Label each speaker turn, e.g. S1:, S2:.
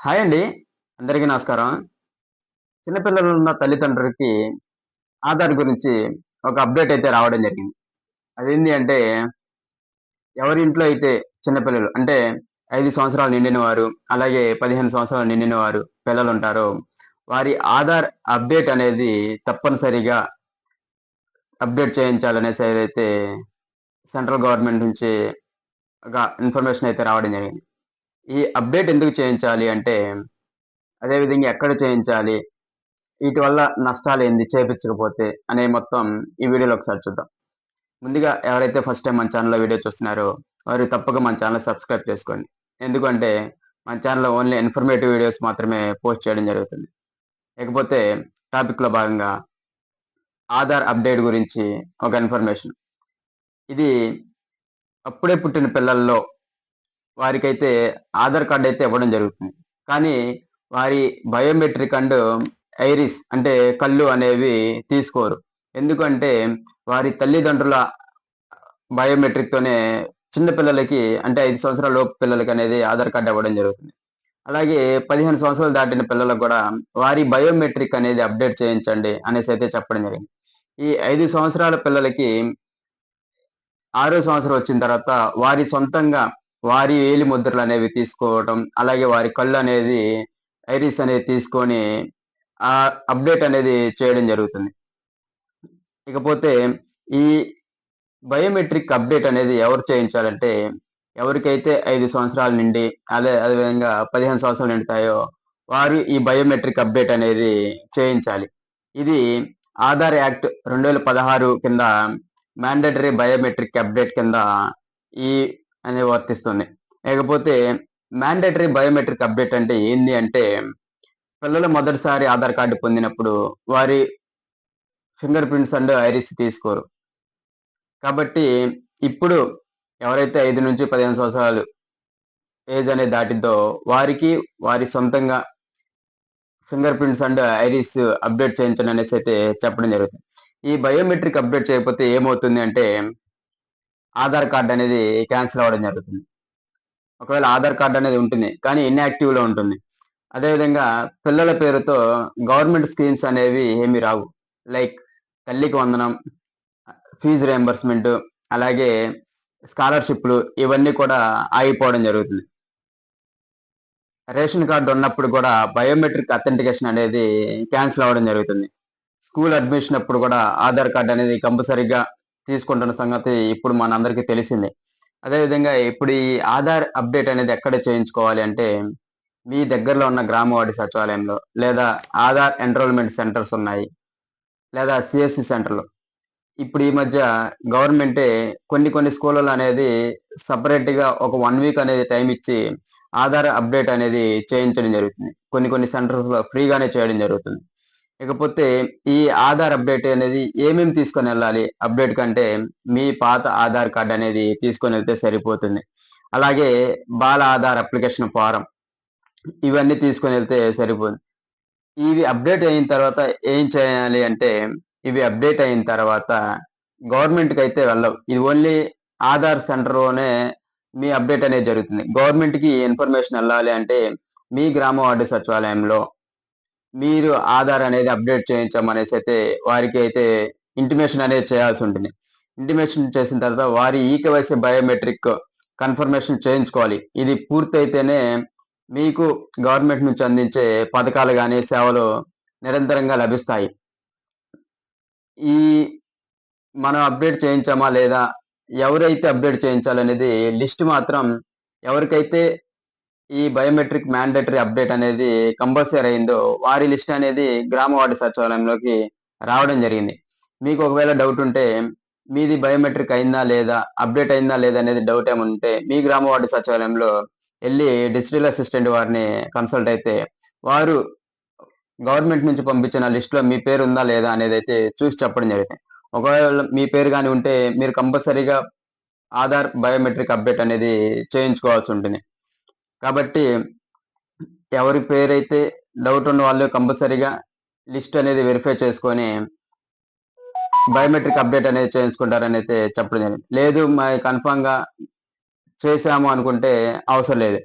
S1: Hi అండి. అందరికీ నమస్కారం. చిన్నపిల్లలు ఉన్న తల్లిదండ్రులకి ఆధార్ గురించి ఒక అప్డేట్ అయితే రావడం జరిగింది. అదేంటి అంటే ఎవరి ఇంట్లో అయితే చిన్నపిల్లలు అంటే ఐదు సంవత్సరాలు నిండిన వారు అలాగే పదిహేను సంవత్సరాలు నిండిన వారు పిల్లలు ఉంటారో వారి ఆధార్ అప్డేట్ అనేది తప్పనిసరిగా అప్డేట్ చేయించాలనేసి అయితే సెంట్రల్ గవర్నమెంట్ నుంచి ఒక ఇన్ఫర్మేషన్ అయితే రావడం జరిగింది. ఈ అప్డేట్ ఎందుకు చేయించాలి అంటే అదేవిధంగా ఎక్కడ చేయించాలి వీటి వల్ల నష్టాలు ఏంది చేయించకపోతే అనే మొత్తం ఈ వీడియోలో ఒకసారి చూద్దాం. ముందుగా ఎవరైతే ఫస్ట్ టైం మన ఛానల్లో వీడియో చూస్తున్నారో వారు తప్పక మన ఛానల్ సబ్స్క్రైబ్ చేసుకోండి. ఎందుకంటే మన ఛానల్లో ఓన్లీ ఇన్ఫర్మేటివ్ వీడియోస్ మాత్రమే పోస్ట్ చేయడం జరుగుతుంది. లేకపోతే టాపిక్లో భాగంగా ఆధార్ అప్డేట్ గురించి ఒక ఇన్ఫర్మేషన్ ఇది అప్పుడే పుట్టిన పిల్లల్లో వారికైతే ఆధార్ కార్డు అయితే ఇవ్వడం జరుగుతుంది. కానీ వారి బయోమెట్రిక్ అండ్ ఐరిస్ అంటే కళ్ళు అనేవి తీసుకోరు. ఎందుకంటే వారి తల్లిదండ్రుల బయోమెట్రిక్తోనే చిన్న పిల్లలకి అంటే ఐదు సంవత్సరాల లోపు పిల్లలకి అనేది ఆధార్ కార్డు ఇవ్వడం జరుగుతుంది. అలాగే పదిహేను సంవత్సరాలు దాటిన పిల్లలకు కూడా వారి బయోమెట్రిక్ అనేది అప్డేట్ చేయించండి అనేసి అయితే చెప్పడం జరిగింది. ఈ ఐదు సంవత్సరాల పిల్లలకి ఆరో సంవత్సరం వచ్చిన తర్వాత వారి సొంతంగా వారి వేలి ముద్రలు అనేవి తీసుకోవడం అలాగే వారి కళ్ళు అనేది ఐరిస్ అనేది తీసుకొని ఆ అప్డేట్ అనేది చేయడం జరుగుతుంది. ఇకపోతే ఈ బయోమెట్రిక్ అప్డేట్ అనేది ఎవరు చేయించాలంటే ఎవరికైతే ఐదు సంవత్సరాల నుండి అదే అదేవిధంగా పదిహేను సంవత్సరాలు నిండుతాయో వారు ఈ బయోమెట్రిక్ అప్డేట్ అనేది చేయించాలి. ఇది ఆధార్ యాక్ట్ రెండు వేల పదహారు కింద మ్యాండేటరీ బయోమెట్రిక్ అప్డేట్ కింద ఈ అనేది వర్తిస్తుంది. లేకపోతే మ్యాండేటరీ బయోమెట్రిక్ అప్డేట్ అంటే ఏంది అంటే పిల్లలు మొదటిసారి ఆధార్ కార్డు పొందినప్పుడు వారి ఫింగర్ ప్రింట్స్ అండ్ ఐరిస్ తీసుకోరు. కాబట్టి ఇప్పుడు ఎవరైతే ఐదు నుంచి పదిహేను సంవత్సరాలు ఏజ్ అనేది దాటిద్దో వారికి వారి సొంతంగా fingerprints and iris update చేయించండి అనేసి అయితే చెప్పడం జరుగుతుంది. ఈ బయోమెట్రిక్ అప్డేట్ చేయకపోతే ఏమవుతుంది అంటే ఆధార్ కార్డ్ అనేది క్యాన్సిల్ అవ్వడం జరుగుతుంది. ఒకవేళ ఆధార్ కార్డ్ అనేది ఉంటుంది కానీ ఇన్యాక్టివ్లో ఉంటుంది. అదేవిధంగా పిల్లల పేరుతో గవర్నమెంట్ స్కీమ్స్ అనేవి ఏమి రావు. లైక్ తల్లికి వందనం ఫీజు రియంబర్స్మెంట్ అలాగే స్కాలర్షిప్లు ఇవన్నీ కూడా ఆగిపోవడం జరుగుతుంది. రేషన్ కార్డు ఉన్నప్పుడు కూడా బయోమెట్రిక్ అథెంటికేషన్ అనేది క్యాన్సిల్ అవ్వడం జరుగుతుంది. స్కూల్ అడ్మిషన్ అప్పుడు కూడా ఆధార్ కార్డు అనేది కంపల్సరీగా తీసుకుంటున్న సంగతి ఇప్పుడు మనందరికీ తెలిసిందే. అదేవిధంగా ఇప్పుడు ఈ ఆధార్ అప్డేట్ అనేది ఎక్కడ చేయించుకోవాలి అంటే మీ దగ్గరలో ఉన్న గ్రామవాడి సచివాలయంలో లేదా ఆధార్ ఎన్రోల్మెంట్ సెంటర్స్ ఉన్నాయి లేదా సిఎస్సి సెంటర్లు. ఇప్పుడు ఈ మధ్య గవర్నమెంటే కొన్ని కొన్ని స్కూళ్ళలో అనేది సపరేట్గా ఒక వన్ వీక్ అనేది టైం ఇచ్చి ఆధార్ అప్డేట్ అనేది చేయించడం జరుగుతుంది. కొన్ని కొన్ని సెంటర్స్లో ఫ్రీగానే చేయడం జరుగుతుంది. ఇకపోతే ఈ ఆధార్ అప్డేట్ అనేది ఏమేమి తీసుకొని వెళ్ళాలి? అప్డేట్ కంటే మీ పాత ఆధార్ కార్డ్ అనేది తీసుకొని వెళ్తే సరిపోతుంది. అలాగే బాల ఆధార్ అప్లికేషన్ ఫారం ఇవన్నీ తీసుకొని వెళ్తే సరిపోతుంది ఇవి అప్డేట్ అయిన తర్వాత ఏం చేయాలి అంటే ఇవి అప్డేట్ అయిన తర్వాత గవర్నమెంట్కి అయితే వెళ్ళవు. ఇది ఓన్లీ ఆధార్ సెంటర్లోనే మీ అప్డేట్ అనేది జరుగుతుంది. గవర్నమెంట్కి ఇన్ఫర్మేషన్ వెళ్ళాలి అంటే మీ గ్రామ వార్డు సచివాలయంలో మీరు ఆధార్ అనేది అప్డేట్ చేయించమనేసి అయితే వారికి అయితే ఇంటిమేషన్ అనేది చేయాల్సి ఉంటుంది. ఇంటిమేషన్ చేసిన తర్వాత వారి ఈకేవైసీ బయోమెట్రిక్ కన్ఫర్మేషన్ చేయించుకోవాలి. ఇది పూర్తయితేనే మీకు గవర్నమెంట్ నుంచి అందించే పథకాలు కానీ సేవలు నిరంతరంగా లభిస్తాయి. ఈ మనం అప్డేట్ చేయించామా లేదా ఎవరైతే అప్డేట్ చేయించాలనేది లిస్ట్ మాత్రం ఎవరికైతే ఈ బయోమెట్రిక్ మ్యాండేటరీ అప్డేట్ అనేది కంపల్సరీ అయిందో వారి లిస్ట్ అనేది గ్రామ వార్డు సచివాలయంలోకి రావడం జరిగింది. మీకు ఒకవేళ డౌట్ ఉంటే మీది బయోమెట్రిక్ అయిందా లేదా అప్డేట్ అయిందా లేదా అనేది డౌట్ ఏముంటే మీ గ్రామ వార్డు సచివాలయంలో వెళ్ళి డిజిటల్ అసిస్టెంట్ వారిని కన్సల్ట్ అయితే వారు గవర్నమెంట్ నుంచి పంపించిన లిస్టులో మీ పేరు ఉందా లేదా అనేది అయితే చూసి చెప్పడం జరుగుతుంది ఒకవేళ మీ పేరు కానీ ఉంటే మీరు కంపల్సరీగా ఆధార్ బయోమెట్రిక్ అప్డేట్ అనేది చేయించుకోవాల్సి ఉంటుంది. కాబట్టి ఎవరి పేరైతే డౌట్ ఉన్న వాళ్ళు కంపల్సరీగా లిస్ట్ అనేది వెరిఫై చేసుకొని బయోమెట్రిక్ అప్డేట్ అనేది చేయించుకుంటారని అయితే చెప్పడం జరిగింది. లేదు మరి కన్ఫామ్గా చేసాము అనుకుంటే అవసరం లేదు.